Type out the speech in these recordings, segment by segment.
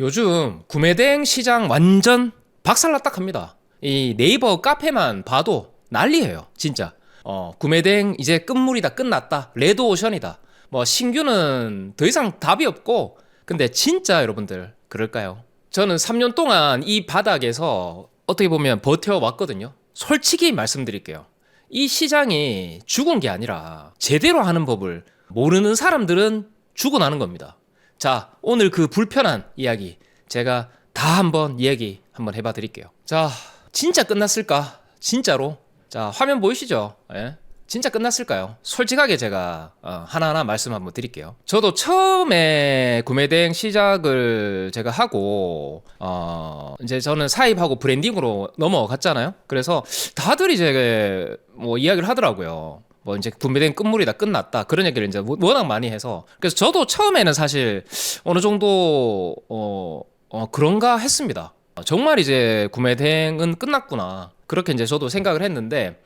요즘 구매대행 시장 완전 박살났다 합니다. 이 네이버 카페만 봐도 난리예요, 진짜. 어, 구매대행 이제 끝물이다, 끝났다, 레드 오션이다. 뭐 신규는 더 이상 답이 없고, 근데 진짜 여러분들 그럴까요? 저는 3년 동안 이 바닥에서 어떻게 보면 버텨왔거든요. 솔직히 말씀드릴게요. 이 시장이 죽은 게 아니라 제대로 하는 법을 모르는 사람들은 죽어나는 겁니다. 자, 오늘 그 불편한 이야기 제가 다 한번 이야기 한번 해봐 드릴게요. 자, 진짜 끝났을까? 진짜로? 자, 화면 보이시죠? 예? 진짜 끝났을까요? 솔직하게 제가 어, 하나하나 말씀 한번 드릴게요. 저도 처음에 구매대행 시작을 제가 하고 어, 이제 저는 사입하고 브랜딩으로 넘어갔잖아요. 그래서 다들 이제 뭐 이야기를 하더라고요. 뭐 이제 구매된 끝물이 다 끝났다 그런 얘기를 이제 워낙 많이 해서 그래서 저도 처음에는 사실 어느 정도 어, 어 그런가 했습니다. 정말 이제 구매 대행은 끝났구나 그렇게 이제 저도 생각을 했는데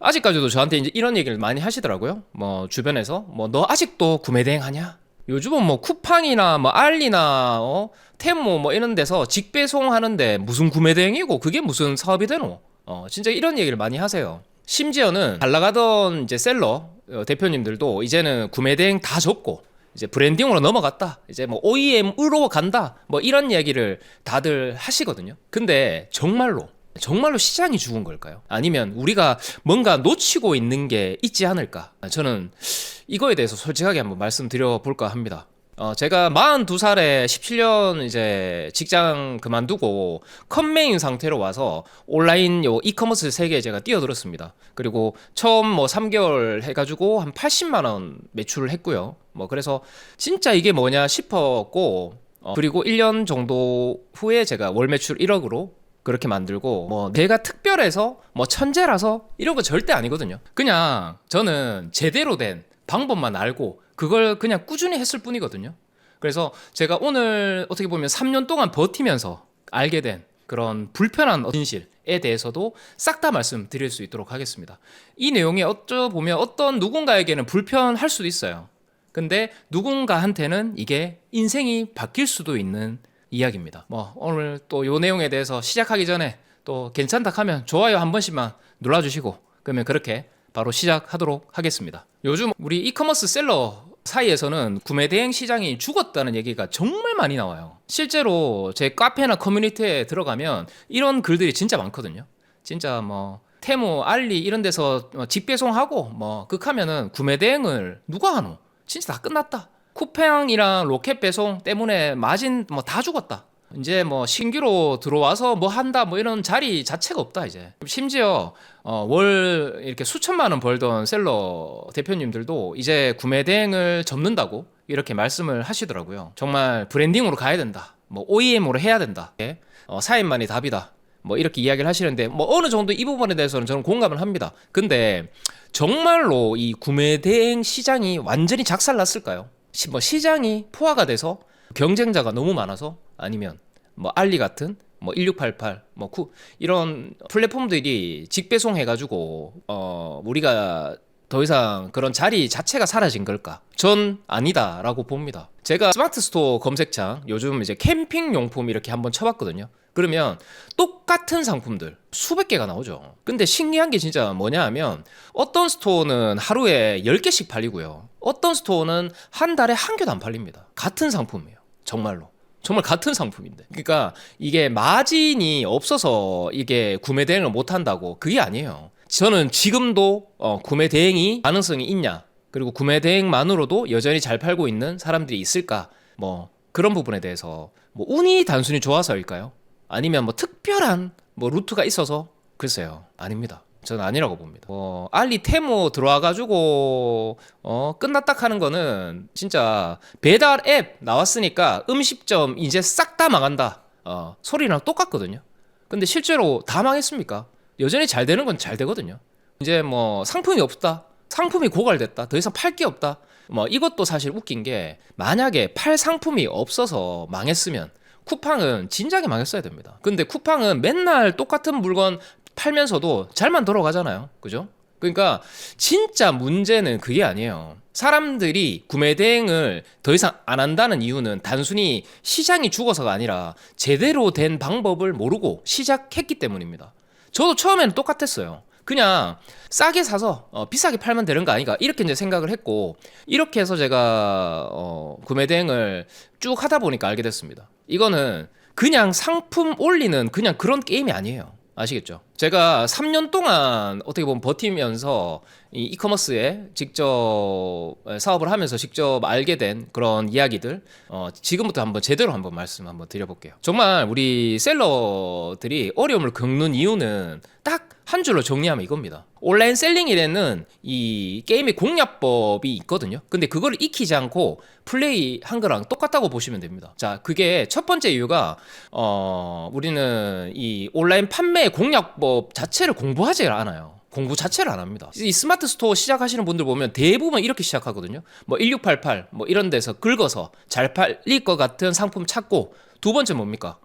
아직까지도 저한테 이제 이런 얘기를 많이 하시더라고요. 뭐 주변에서 뭐 너 아직도 구매 대행 하냐? 요즘은 뭐 쿠팡이나 뭐 알리나 어 테모 뭐 이런 데서 직배송 하는데 무슨 구매 대행이고 그게 무슨 사업이 되노? 어 진짜 이런 얘기를 많이 하세요. 심지어는 잘 나가던 이제 셀러 어, 대표님들도 이제는 구매 대행 다 접고 이제 브랜딩으로 넘어갔다. 이제 뭐 OEM으로 간다. 뭐 이런 이야기를 다들 하시거든요. 근데 정말로 정말로 시장이 죽은 걸까요? 아니면 우리가 뭔가 놓치고 있는 게 있지 않을까? 저는 이거에 대해서 솔직하게 한번 말씀드려 볼까 합니다. 어, 제가 42살에 17년 이제 직장 그만두고 컴메인 상태로 와서 온라인 요 이커머스 세계에 제가 뛰어들었습니다. 그리고 처음 뭐 3개월 해가지고 한 80만원 매출을 했고요. 뭐 그래서 진짜 이게 뭐냐 싶었고, 어, 그리고 1년 정도 후에 제가 월 매출 1억으로 그렇게 만들고 뭐 내가 특별해서 뭐 천재라서 이런 거 절대 아니거든요. 그냥 저는 제대로 된 방법만 알고 그걸 그냥 꾸준히 했을 뿐이거든요. 그래서 제가 오늘 어떻게 보면 3년 동안 버티면서 알게 된 그런 불편한 진실에 대해서도 싹 다 말씀드릴 수 있도록 하겠습니다. 이 내용이 어쩌 보면 어떤 누군가에게는 불편할 수도 있어요. 근데 누군가한테는 이게 인생이 바뀔 수도 있는 이야기입니다. 뭐 오늘 또 요 내용에 대해서 시작하기 전에 또 괜찮다 하면 좋아요 한 번씩만 눌러주시고 그러면 그렇게 바로 시작하도록 하겠습니다. 요즘 우리 이커머스 셀러 사이에서는 구매 대행 시장이 죽었다는 얘기가 정말 많이 나와요. 실제로 제 카페나 커뮤니티에 들어가면 이런 글들이 진짜 많거든요. 진짜 뭐 테무, 알리 이런 데서 직배송하고 뭐 극하면은 구매 대행을 누가 하노? 진짜 다 끝났다. 쿠팡이랑 로켓 배송 때문에 마진 뭐 다 죽었다. 이제 뭐 신규로 들어와서 뭐 한다 뭐 이런 자리 자체가 없다 이제. 심지어 어, 월 이렇게 수천만 원 벌던 셀러 대표님들도 이제 구매 대행을 접는다고 이렇게 말씀을 하시더라고요. 정말 브랜딩으로 가야 된다. 뭐 OEM으로 해야 된다. 예? 어, 사인만이 답이다. 뭐 이렇게 이야기를 하시는데 뭐 어느 정도 이 부분에 대해서는 저는 공감을 합니다. 근데 정말로 이 구매 대행 시장이 완전히 작살났을까요? 시, 뭐 시장이 포화가 돼서 경쟁자가 너무 많아서 아니면 뭐 알리 같은 뭐 1688, 뭐 쿠, 이런 플랫폼들이 직배송 해가지고 어 우리가 더 이상 그런 자리 자체가 사라진 걸까? 전 아니다라고 봅니다. 제가 스마트 스토어 검색창 요즘 이제 캠핑 용품 이렇게 한번 쳐봤거든요. 그러면 똑같은 상품들 수백 개가 나오죠. 근데 신기한 게 진짜 뭐냐 하면 어떤 스토어는 하루에 10개씩 팔리고요. 어떤 스토어는 한 달에 한 개도 안 팔립니다. 같은 상품이에요. 정말로. 정말 같은 상품인데. 그러니까 이게 마진이 없어서 이게 구매 대행을 못 한다고 그게 아니에요. 저는 지금도 어, 구매 대행이 가능성이 있냐? 그리고 구매 대행만으로도 여전히 잘 팔고 있는 사람들이 있을까? 뭐 그런 부분에 대해서 뭐 운이 단순히 좋아서일까요? 아니면 뭐 특별한 뭐 루트가 있어서 글쎄요. 아닙니다. 저는 아니라고 봅니다. 뭐 알리 테모 들어와가지고 어 끝났다 하는 거는 진짜 배달 앱 나왔으니까 음식점 이제 싹 다 망한다. 어 소리랑 똑같거든요. 근데 실제로 다 망했습니까? 여전히 잘 되는 건 잘 되거든요. 이제 뭐 상품이 없다. 상품이 고갈됐다. 더 이상 팔 게 없다. 뭐 이것도 사실 웃긴 게 만약에 팔 상품이 없어서 망했으면 쿠팡은 진작에 망했어야 됩니다. 근데 쿠팡은 맨날 똑같은 물건 팔면서도 잘만 돌아가잖아요. 그죠? 그러니까 진짜 문제는 그게 아니에요. 사람들이 구매 대행을 더 이상 안 한다는 이유는 단순히 시장이 죽어서가 아니라 제대로 된 방법을 모르고 시작했기 때문입니다. 저도 처음에는 똑같았어요. 그냥 싸게 사서 어, 비싸게 팔면 되는 거 아닌가 이렇게 이제 생각을 했고 이렇게 해서 제가 어, 구매 대행을 쭉 하다 보니까 알게 됐습니다. 이거는 그냥 상품 올리는 그냥 그런 게임이 아니에요. 아시겠죠? 제가 3년 동안 어떻게 보면 버티면서 이 이커머스에 직접 사업을 하면서 직접 알게 된 그런 이야기들 어, 지금부터 한번 제대로 한번 말씀 한번 드려볼게요. 정말 우리 셀러들이 어려움을 겪는 이유는 딱 한 줄로 정리하면 이겁니다. 온라인 셀링이라는 이 게임의 공략법이 있거든요. 근데 그걸 익히지 않고 플레이 한 거랑 똑같다고 보시면 됩니다. 자, 그게 첫 번째 이유가 어, 우리는 이 온라인 판매 공략법 자체를 공부하지 않아요. 공부 자체를 안 합니다. 이 스마트 스토어 시작하시는 분들 보면 대부분 이렇게 시작하거든요. 뭐 1688, 뭐 이런 데서 긁어서 잘 팔릴 것 같은 상품 찾고 두 번째 뭡니까?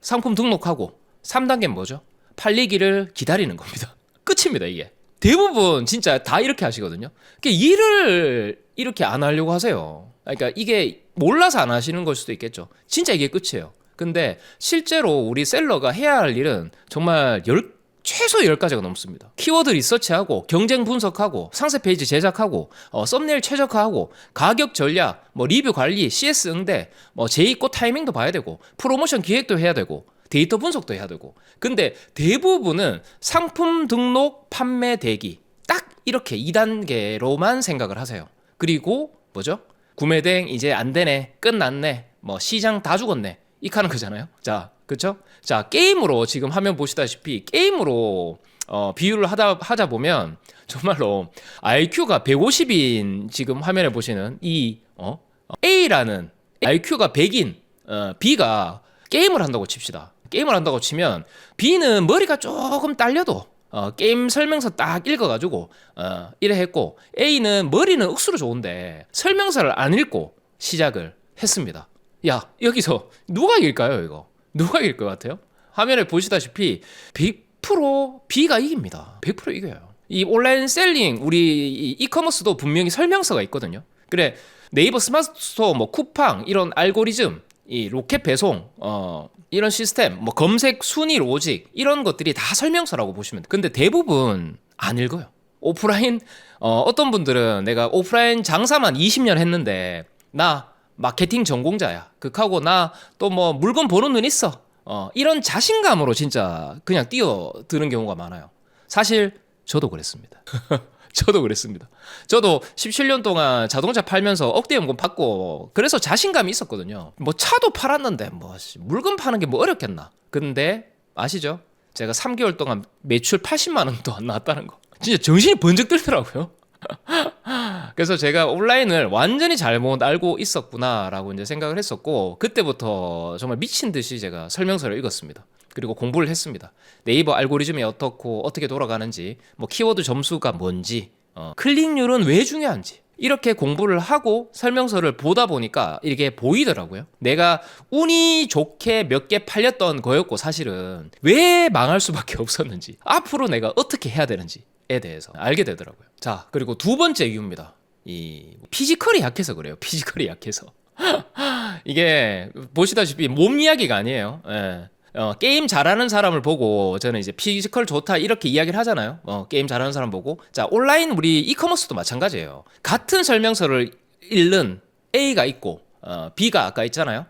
상품 등록하고 3단계는 뭐죠? 팔리기를 기다리는 겁니다. 끝입니다, 이게. 대부분 진짜 다 이렇게 하시거든요. 그러니까 일을 이렇게 안 하려고 하세요. 그러니까 이게 몰라서 안 하시는 걸 수도 있겠죠. 진짜 이게 끝이에요. 근데 실제로 우리 셀러가 해야 할 일은 정말 열, 최소 10가지가 넘습니다. 키워드 리서치하고 경쟁 분석하고 상세 페이지 제작하고 어, 썸네일 최적화하고 가격 전략, 뭐 리뷰 관리, CS 응대, 뭐 재입고 타이밍도 봐야 되고 프로모션 기획도 해야 되고 데이터 분석도 해야 되고. 근데 대부분은 상품 등록, 판매 대기 딱 이렇게 2단계로만 생각을 하세요. 그리고 뭐죠? 구매 대행 이제 안 되네. 끝났네. 뭐 시장 다 죽었네. 이 하는 거잖아요. 자, 그렇죠? 자, 게임으로 지금 화면 보시다시피 게임으로 어, 비유를 하다 하자 보면 정말로 IQ가 150인 지금 화면에 보시는 이 어? A라는 IQ가 100인 어, B가 게임을 한다고 칩시다. 게임을 한다고 치면 B는 머리가 조금 딸려도 어, 게임 설명서 딱 읽어가지고 어, 이래 했고 A는 머리는 억수로 좋은데 설명서를 안 읽고 시작을 했습니다. 야 여기서 누가 이길까요 이거? 누가 이길 것 같아요? 화면에 보시다시피 100% B가 이깁니다. 100% 이겨요. 이 온라인 셀링 우리 이커머스도 분명히 설명서가 있거든요. 그래 네이버 스마트 스토어 뭐 쿠팡 이런 알고리즘 이 로켓 배송 어 이런 시스템 뭐 검색 순위 로직 이런 것들이 다 설명서라고 보시면 돼. 근데 대부분 안 읽어요. 오프라인 어 어떤 분들은 내가 오프라인 장사만 20년 했는데 나 마케팅 전공자야. 극하고 나 또 뭐 물건 보는 눈 있어. 어 이런 자신감으로 진짜 그냥 뛰어드는 경우가 많아요. 사실 저도 그랬습니다. 저도 그랬습니다. 저도 17년 동안 자동차 팔면서 억대 연금 받고 그래서 자신감이 있었거든요. 뭐 차도 팔았는데 뭐 물건 파는 게 뭐 어렵겠나. 근데 아시죠? 제가 3개월 동안 매출 80만 원도 안 나왔다는 거. 진짜 정신이 번쩍 들더라고요. 그래서 제가 온라인을 완전히 잘못 알고 있었구나라고 이제 생각을 했었고 그때부터 정말 미친 듯이 제가 설명서를 읽었습니다. 그리고 공부를 했습니다. 네이버 알고리즘이 어떻고 어떻게 돌아가는지, 뭐 키워드 점수가 뭔지, 어, 클릭률은 왜 중요한지 이렇게 공부를 하고 설명서를 보다 보니까 이게 보이더라고요. 내가 운이 좋게 몇 개 팔렸던 거였고 사실은 왜 망할 수밖에 없었는지 앞으로 내가 어떻게 해야 되는지에 대해서 알게 되더라고요. 자 그리고 두 번째 이유입니다. 이 피지컬이 약해서 그래요. 피지컬이 약해서. 이게 보시다시피 몸 이야기가 아니에요. 예. 어, 게임 잘하는 사람을 보고 저는 이제 피지컬 좋다 이렇게 이야기를 하잖아요. 어, 게임 잘하는 사람 보고 자 온라인 우리 이커머스도 마찬가지예요. 같은 설명서를 읽는 A가 있고 어, B가 아까 있잖아요.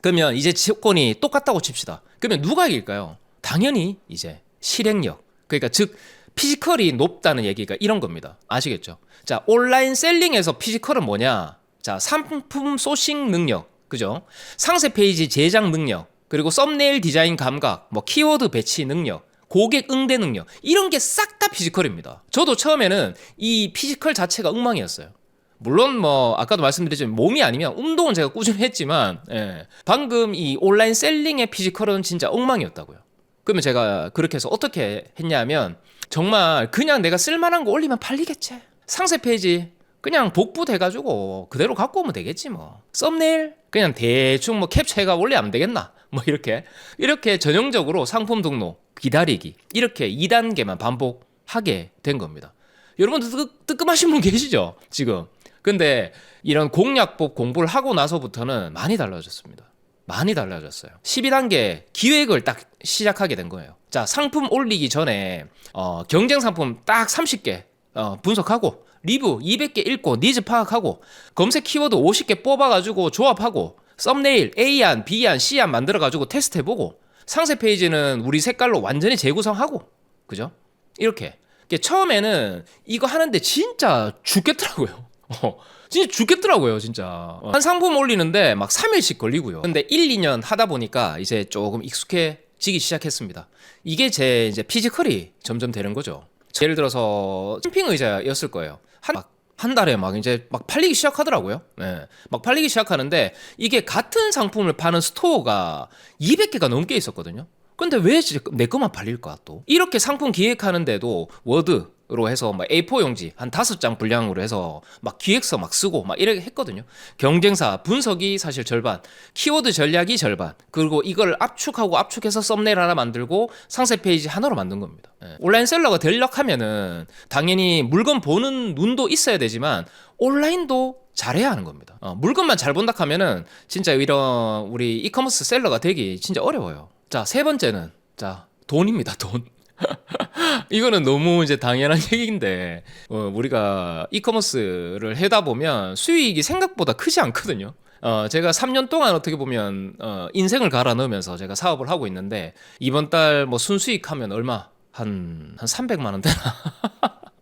그러면 이제 조건이 똑같다고 칩시다. 그러면 누가 이길까요? 당연히 이제 실행력. 그러니까 즉 피지컬이 높다는 얘기가 이런 겁니다. 아시겠죠? 자 온라인 셀링에서 피지컬은 뭐냐? 자 상품 소싱 능력, 그죠? 상세 페이지 제작 능력. 그리고 썸네일 디자인 감각, 뭐 키워드 배치 능력, 고객 응대 능력 이런 게 싹 다 피지컬입니다. 저도 처음에는 이 피지컬 자체가 엉망이었어요. 물론 뭐 아까도 말씀드렸지만 몸이 아니면 운동은 제가 꾸준히 했지만 예, 방금 이 온라인 셀링의 피지컬은 진짜 엉망이었다고요. 그러면 제가 그렇게 해서 어떻게 했냐면 정말 그냥 내가 쓸만한 거 올리면 팔리겠지. 상세 페이지 그냥 복붙해가지고 그대로 갖고 오면 되겠지 뭐. 썸네일 그냥 대충 뭐 캡처해가 올려면 되겠나. 뭐 이렇게 이렇게 전형적으로 상품 등록 기다리기 이렇게 2단계만 반복하게 된 겁니다. 여러분들 뜨, 뜨끔하신 분 계시죠? 지금. 근데 이런 공략법 공부를 하고 나서부터는 많이 달라졌습니다. 많이 달라졌어요. 12단계 기획을 딱 시작하게 된 거예요. 자, 상품 올리기 전에 어, 경쟁 상품 딱 30개 어, 분석하고 리뷰 200개 읽고 니즈 파악하고 검색 키워드 50개 뽑아가지고 조합하고 썸네일 A안, B안, C안 만들어가지고 테스트해보고 상세 페이지는 우리 색깔로 완전히 재구성하고 그죠? 이렇게 처음에는 이거 하는데 진짜 죽겠더라고요. 어, 진짜 죽겠더라고요, 진짜. 어, 한 상품 올리는데 막 3일씩 걸리고요. 근데 1, 2년 하다 보니까 이제 조금 익숙해지기 시작했습니다. 이게 제 이제 피지컬이 점점 되는 거죠. 예를 들어서 캠핑 의자였을 거예요. 한, 막, 한 달에 막 이제 막 팔리기 시작하더라고요. 예. 막 팔리기 시작하는데 이게 같은 상품을 파는 스토어가 200개가 넘게 있었거든요. 근데 왜 내 것만 팔릴까 또? 이렇게 상품 기획하는데도 워드 로 해서 막 A4 용지 한 다섯 장 분량으로 해서 막 기획서 막 쓰고 막 이렇게 했거든요. 경쟁사 분석이 사실 절반, 키워드 전략이 절반, 그리고 이걸 압축하고 압축해서 썸네일 하나 만들고 상세 페이지 하나로 만든 겁니다. 예. 온라인 셀러가 되려면은 당연히 물건 보는 눈도 있어야 되지만 온라인도 잘해야 하는 겁니다. 어, 물건만 잘 본다 하면은 진짜 이런 우리 이커머스 셀러가 되기 진짜 어려워요. 자, 세 번째는 자, 돈입니다. 돈. 이거는 너무 이제 당연한 얘기인데 어, 우리가 이커머스를 해다 보면 수익이 생각보다 크지 않거든요. 어, 제가 3년 동안 어떻게 보면 어, 인생을 갈아 넣으면서 제가 사업을 하고 있는데 이번 달 뭐 순수익 하면 얼마 한한 300만 원 되나?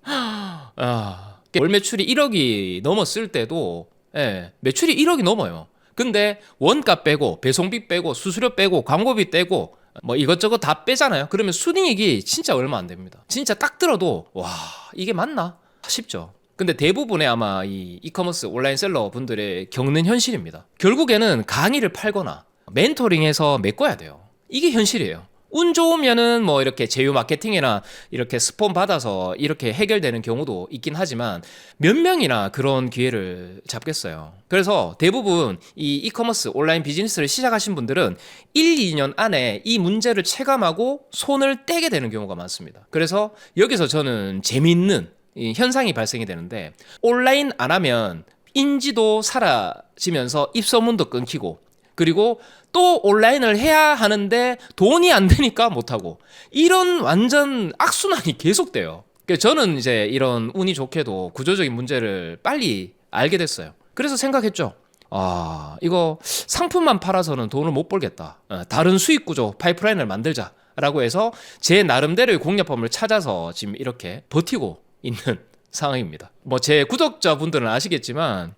아, 월 매출이 1억이 넘었을 때도 예, 매출이 1억이 넘어요. 근데 원가 빼고 배송비 빼고 수수료 빼고 광고비 떼고 뭐 이것저것 다 빼잖아요. 그러면 순이익이 진짜 얼마 안 됩니다. 진짜 딱 들어도 와 이게 맞나 싶죠. 근데 대부분의 아마 이 이커머스 온라인 셀러 분들의 겪는 현실입니다. 결국에는 강의를 팔거나 멘토링해서 메꿔야 돼요. 이게 현실이에요. 운 좋으면은 뭐 이렇게 제휴 마케팅이나 이렇게 스폰 받아서 이렇게 해결되는 경우도 있긴 하지만 몇 명이나 그런 기회를 잡겠어요. 그래서 대부분 이 이커머스 온라인 비즈니스를 시작하신 분들은 1, 2년 안에 이 문제를 체감하고 손을 떼게 되는 경우가 많습니다. 그래서 여기서 저는 재미있는 이 현상이 발생이 되는데 온라인 안 하면 인지도 사라지면서 입소문도 끊기고 그리고 또 온라인을 해야 하는데 돈이 안 되니까 못하고 이런 완전 악순환이 계속돼요. 저는 이제 이런 운이 좋게도 구조적인 문제를 빨리 알게 됐어요. 그래서 생각했죠. 아, 이거 상품만 팔아서는 돈을 못 벌겠다. 어, 다른 수익 구조, 파이프라인을 만들자. 라고 해서 제 나름대로의 공략법을 찾아서 지금 이렇게 버티고 있는 상황입니다. 뭐 제 구독자분들은 아시겠지만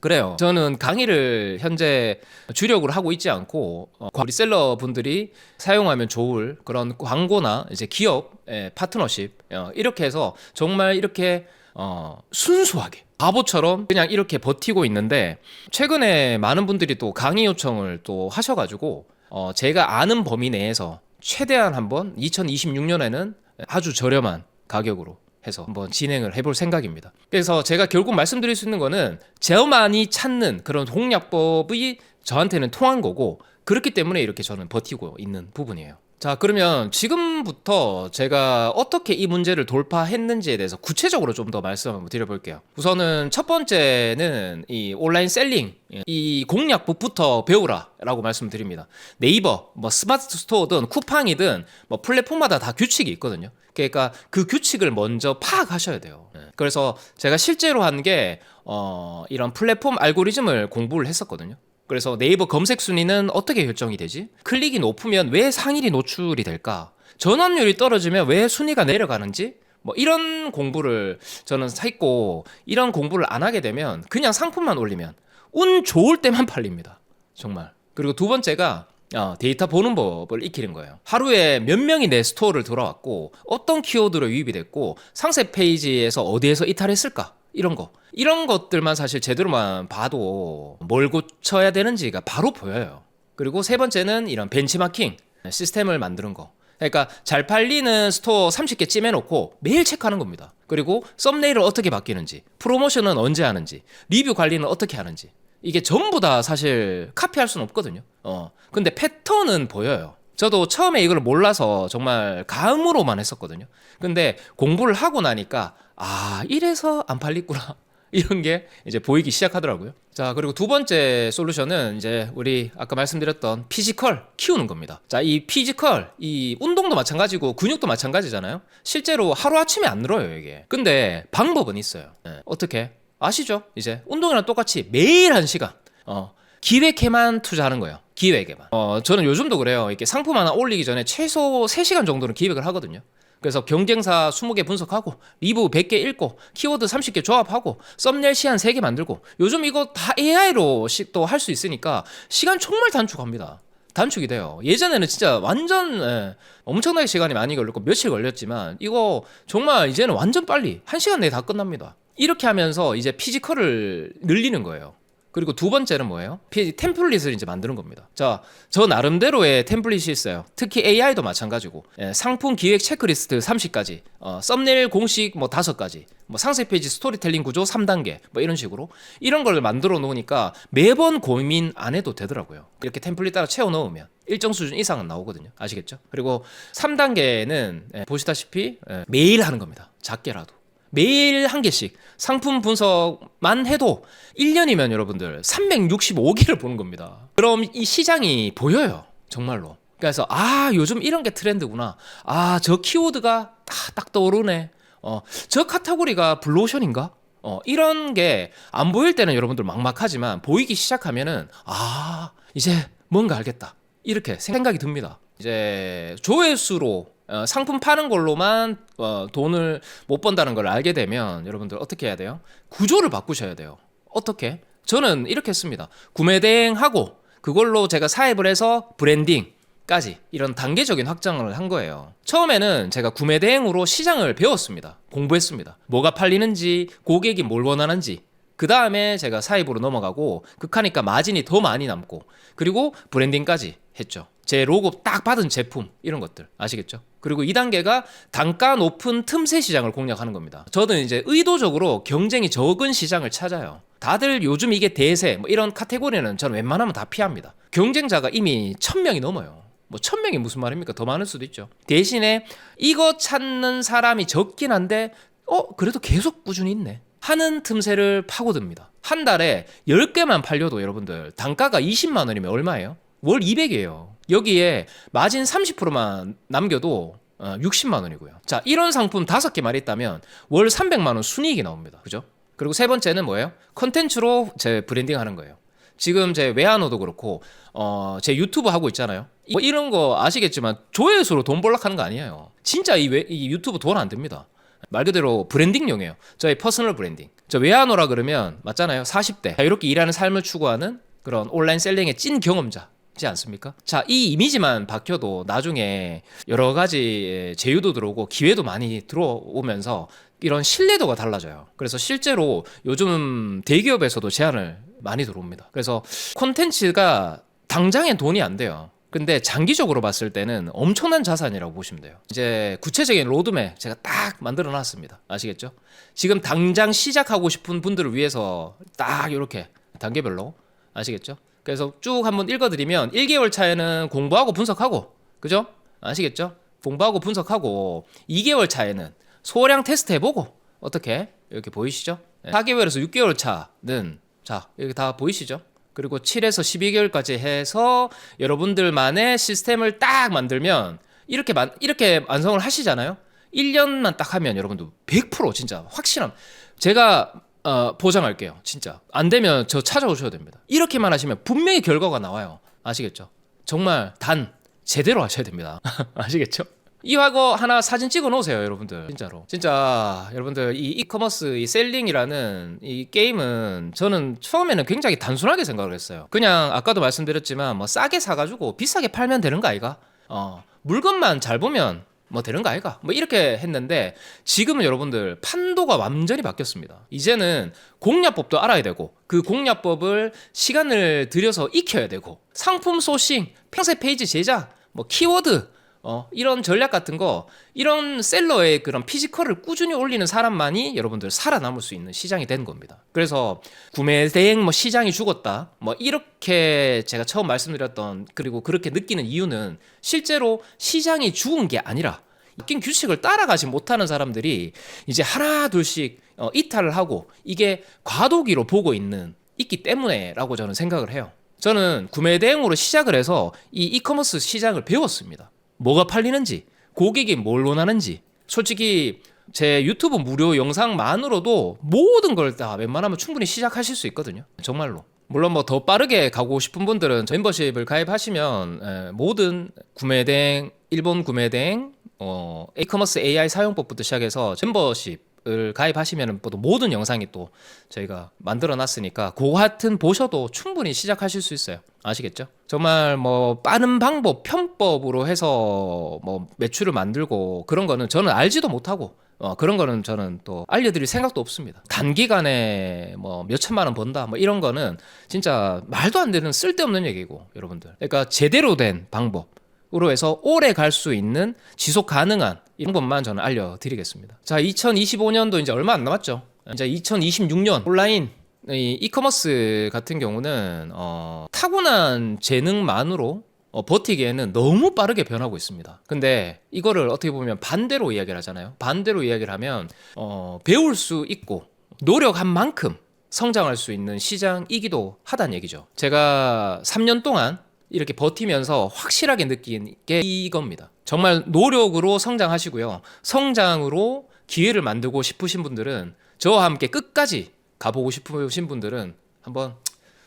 그래요. 저는 강의를 현재 주력으로 하고 있지 않고 어, 우리 셀러 분들이 사용하면 좋을 그런 광고나 이제 기업 의 파트너십 어, 이렇게 해서 정말 이렇게 어, 순수하게 바보처럼 그냥 이렇게 버티고 있는데 최근에 많은 분들이 또 강의 요청을 또 하셔가지고 어, 제가 아는 범위 내에서 최대한 한번 2026년에는 아주 저렴한 가격으로 해서 한번 진행을 해볼 생각입니다. 그래서 제가 결국 말씀드릴 수 있는 거는 제어만이 찾는 그런 공략법이 저한테는 통한 거고 그렇기 때문에 이렇게 저는 버티고 있는 부분이에요. 자, 그러면 지금부터 제가 어떻게 이 문제를 돌파했는지에 대해서 구체적으로 좀 더 말씀 한번 드려볼게요. 우선은 첫 번째는 이 온라인 셀링, 이 공략법부터 배우라라고 말씀드립니다. 네이버, 뭐 스마트 스토어든 쿠팡이든 뭐 플랫폼마다 다 규칙이 있거든요. 그러니까 그 규칙을 먼저 파악하셔야 돼요. 그래서 제가 실제로 한 게 어, 이런 플랫폼 알고리즘을 공부를 했었거든요. 그래서 네이버 검색 순위는 어떻게 결정이 되지? 클릭이 높으면 왜 상일이 노출이 될까? 전환율이 떨어지면 왜 순위가 내려가는지? 뭐 이런 공부를 저는 했고 이런 공부를 안 하게 되면 그냥 상품만 올리면 운 좋을 때만 팔립니다. 정말. 그리고 두 번째가 어, 데이터 보는 법을 익히는 거예요. 하루에 몇 명이 내 스토어를 들어왔고 어떤 키워드로 유입이 됐고 상세 페이지에서 어디에서 이탈했을까? 이런 거. 이런 것들만 사실 제대로만 봐도 뭘 고쳐야 되는지가 바로 보여요. 그리고 세 번째는 이런 벤치마킹 시스템을 만드는 거. 그러니까 잘 팔리는 스토어 30개 찜해놓고 매일 체크하는 겁니다. 그리고 썸네일을 어떻게 바뀌는지, 프로모션은 언제 하는지, 리뷰 관리는 어떻게 하는지. 이게 전부 다 사실 카피할 수는 없거든요. 어. 근데 패턴은 보여요. 저도 처음에 이걸 몰라서 정말 감으로만 했었거든요. 근데 공부를 하고 나니까 아 이래서 안 팔리구나 이런 게 이제 보이기 시작하더라고요. 자 그리고 두 번째 솔루션은 이제 우리 아까 말씀드렸던 피지컬 키우는 겁니다. 자 이 피지컬 이 운동도 마찬가지고 근육도 마찬가지잖아요. 실제로 하루 아침에 안 늘어요 이게. 근데 방법은 있어요. 예, 어떻게 아시죠? 이제 운동이랑 똑같이 매일 한 시간. 어 기획에만 투자하는 거예요. 기획에만. 어, 저는 요즘도 그래요. 이렇게 상품 하나 올리기 전에 최소 3시간 정도는 기획을 하거든요. 그래서 경쟁사 20개 분석하고 리뷰 100개 읽고 키워드 30개 조합하고 썸네일 시안 3개 만들고 요즘 이거 다 AI로 또 할 수 있으니까 시간 정말 단축합니다. 단축이 돼요. 예전에는 진짜 완전 예, 엄청나게 시간이 많이 걸렸고 며칠 걸렸지만 이거 정말 이제는 완전 빨리 한 시간 내에 다 끝납니다. 이렇게 하면서 이제 피지컬을 늘리는 거예요. 그리고 두 번째는 뭐예요? 피- 템플릿을 이제 만드는 겁니다. 자, 저 나름대로의 템플릿이 있어요. 특히 AI도 마찬가지고 예, 상품 기획 체크리스트 30가지, 어, 썸네일 공식 뭐 5가지, 뭐 상세 페이지 스토리텔링 구조 3단계, 뭐 이런 식으로 이런 걸 만들어 놓으니까 매번 고민 안 해도 되더라고요. 이렇게 템플릿 따라 채워 넣으면 일정 수준 이상은 나오거든요. 아시겠죠? 그리고 3단계는 보시다시피 예, 매일 하는 겁니다. 작게라도. 매일 한 개씩 상품 분석만 해도 1년이면 여러분들 365개를 보는 겁니다. 그럼 이 시장이 보여요. 정말로. 그래서 아, 요즘 이런 게 트렌드구나. 아, 저 키워드가 아, 딱 떠오르네. 어, 저 카테고리가 블루오션인가? 어, 이런 게 안 보일 때는 여러분들 막막하지만 보이기 시작하면은 아, 이제 뭔가 알겠다. 이렇게 생각이 듭니다. 이제 조회수로 어, 상품 파는 걸로만 어, 돈을 못 번다는 걸 알게 되면 여러분들 어떻게 해야 돼요? 구조를 바꾸셔야 돼요. 어떻게? 저는 이렇게 했습니다. 구매 대행하고 그걸로 제가 사입을 해서 브랜딩까지 이런 단계적인 확장을 한 거예요. 처음에는 제가 구매 대행으로 시장을 배웠습니다. 공부했습니다. 뭐가 팔리는지, 고객이 뭘 원하는지, 그 다음에 제가 사입으로 넘어가고 극하니까 마진이 더 많이 남고 그리고 브랜딩까지 했죠. 제 로고 딱 받은 제품 이런 것들 아시겠죠? 그리고 2단계가 단가 높은 틈새 시장을 공략하는 겁니다. 저는 이제 의도적으로 경쟁이 적은 시장을 찾아요. 다들 요즘 이게 대세 뭐 이런 카테고리는 저는 웬만하면 다 피합니다. 경쟁자가 이미 1000명이 넘어요. 뭐 1000명이 무슨 말입니까? 더 많을 수도 있죠. 대신에 이거 찾는 사람이 적긴 한데 어 그래도 계속 꾸준히 있네. 하는 틈새를 파고듭니다. 한 달에 10개만 팔려도 여러분들 단가가 20만 원이면 얼마예요? 월 200이에요. 여기에 마진 30%만 남겨도 어, 60만 원이고요. 자, 이런 상품 5개만 있다면 월 300만 원 순이익이 나옵니다. 그죠? 그리고 세 번째는 뭐예요? 컨텐츠로 제 브랜딩 하는 거예요. 지금 제 외환어도 그렇고 어, 제 유튜브 하고 있잖아요. 뭐 이런 거 아시겠지만 조회수로 돈 벌락 하는 거 아니에요. 진짜 이, 외, 이 유튜브 돈안 듭니다. 말 그대로 브랜딩용이에요. 저의 퍼스널 브랜딩. 저 외환어라 그러면 맞잖아요. 40대. 자, 이렇게 일하는 삶을 추구하는 그런 온라인 셀링의 찐 경험자 지 않습니까? 자, 이 이미지만 바뀌어도 나중에 여러 가지 제휴도 들어오고 기회도 많이 들어오면서 이런 신뢰도가 달라져요. 그래서 실제로 요즘 대기업에서도 제안을 많이 들어옵니다. 그래서 콘텐츠가 당장엔 돈이 안 돼요. 근데 장기적으로 봤을 때는 엄청난 자산이라고 보시면 돼요. 이제 구체적인 로드맵 제가 딱 만들어 놨습니다. 아시겠죠? 지금 당장 시작하고 싶은 분들을 위해서 딱 이렇게 단계별로 아시겠죠? 그래서 쭉 한번 읽어드리면 1개월 차에는 공부하고 분석하고 그죠? 아시겠죠? 공부하고 분석하고 2개월 차에는 소량 테스트 해보고 어떻게 이렇게 보이시죠? 4개월에서 6개월 차는 자 여기 다 보이시죠? 그리고 7에서 12개월까지 해서 여러분들만의 시스템을 딱 만들면 이렇게 만, 이렇게 완성을 하시잖아요. 1년만 딱 하면 여러분들 100% 진짜 확실함. 제가 어, 보장할게요. 진짜. 안 되면 저 찾아오셔야 됩니다. 이렇게만 하시면 분명히 결과가 나와요. 아시겠죠? 정말 단 제대로 하셔야 됩니다. 아시겠죠? 이화거 하나 사진 찍어 놓으세요, 여러분들. 진짜로. 진짜 여러분들 이 이커머스 이 셀링이라는 이 게임은 저는 처음에는 굉장히 단순하게 생각을 했어요. 그냥 아까도 말씀드렸지만 뭐 싸게 사 가지고 비싸게 팔면 되는 거 아이가? 어 물건만 잘 보면 뭐 되는 거 아이가? 뭐 이렇게 했는데 지금은 여러분들 판도가 완전히 바뀌었습니다. 이제는 공략법도 알아야 되고 그 공략법을 시간을 들여서 익혀야 되고 상품 소싱, 평세 페이지 제작, 뭐 키워드 어, 이런 전략 같은 거, 이런 셀러의 그런 피지컬을 꾸준히 올리는 사람만이 여러분들 살아남을 수 있는 시장이 된 겁니다. 그래서 구매 대행 뭐 시장이 죽었다. 뭐 이렇게 제가 처음 말씀드렸던 그리고 그렇게 느끼는 이유는 실제로 시장이 죽은 게 아니라 바뀐 규칙을 따라가지 못하는 사람들이 이제 하나 둘씩 어, 이탈을 하고 이게 과도기로 보고 있는 있기 때문에라고 저는 생각을 해요. 저는 구매 대행으로 시작을 해서 이 이커머스 시장을 배웠습니다. 뭐가 팔리는지, 고객이 뭘 원하는지. 솔직히 제 유튜브 무료 영상만으로도 모든 걸 다 웬만하면 충분히 시작하실 수 있거든요. 정말로. 물론 뭐 더 빠르게 가고 싶은 분들은 멤버십을 가입하시면 에, 모든 구매대행, 일본 구매대행, 어, 이커머스 AI 사용법부터 시작해서 멤버십을 가입하시면 또 모든 영상이 또 저희가 만들어 놨으니까 그 같은 보셔도 충분히 시작하실 수 있어요. 아시겠죠? 정말 뭐 빠른 방법, 편법으로 해서 뭐 매출을 만들고 그런 거는 저는 알지도 못하고 어, 그런 거는 저는 또 알려드릴 생각도 없습니다. 단기간에 뭐 몇천만 원 번다 뭐 이런 거는 진짜 말도 안 되는 쓸데없는 얘기고 여러분들. 그러니까 제대로 된 방법으로 해서 오래 갈 수 있는 지속 가능한 이런 것만 저는 알려드리겠습니다. 자, 2025년도 이제 얼마 안 남았죠. 이제 2026년 온라인 이 이커머스 같은 경우는 어, 타고난 재능만으로 어, 버티기에는 너무 빠르게 변하고 있습니다. 근데 이거를 어떻게 보면 반대로 이야기를 하잖아요. 반대로 이야기를 하면 어, 배울 수 있고 노력한 만큼 성장할 수 있는 시장이기도 하다는 얘기죠. 제가 3년 동안 이렇게 버티면서 확실하게 느낀 게 이겁니다. 정말 노력으로 성장하시고요. 성장으로 기회를 만들고 싶으신 분들은 저와 함께 끝까지 가보고 싶으신 분들은 한번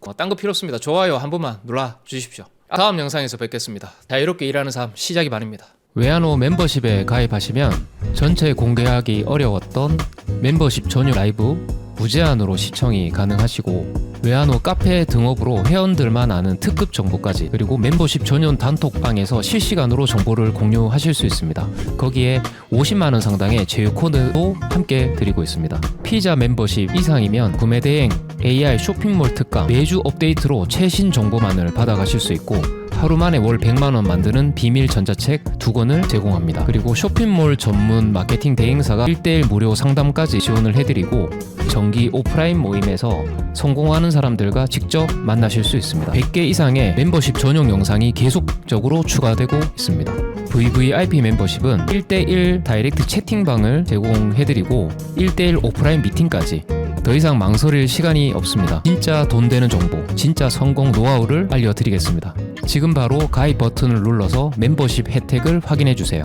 뭐딴거 필요 없습니다. 좋아요 한 번만 눌러 주십시오. 다음 영상에서 뵙겠습니다. 자유롭게 일하는 삶 시작이 반입니다. 외환호 멤버십에 가입하시면 전체 공개하기 어려웠던 멤버십 전용 라이브 무제한으로 시청이 가능하시고 외환호 카페 등업으로 회원들만 아는 특급 정보까지 그리고 멤버십 전용 단톡방에서 실시간으로 정보를 공유하실 수 있습니다. 거기에 50만 원 상당의 제휴 코드도 함께 드리고 있습니다. 피자 멤버십 이상이면 구매 대행 AI 쇼핑몰 특강 매주 업데이트로 최신 정보만을 받아가실 수 있고 하루 만에 월 100만 원 만드는 비밀 전자책 두 권을 제공합니다. 그리고 쇼핑몰 전문 마케팅 대행사가 1대1 무료 상담까지 지원을 해드리고 정기 오프라인 모임에서 성공하는 사람들과 직접 만나실 수 있습니다. 100개 이상의 멤버십 전용 영상이 계속적으로 추가되고 있습니다. VVIP 멤버십은 1대1 다이렉트 채팅방을 제공해드리고 1대1 오프라인 미팅까지 더 이상 망설일 시간이 없습니다. 진짜 돈 되는 정보, 진짜 성공 노하우를 알려드리겠습니다. 지금 바로 가입 버튼을 눌러서 멤버십 혜택을 확인해 주세요.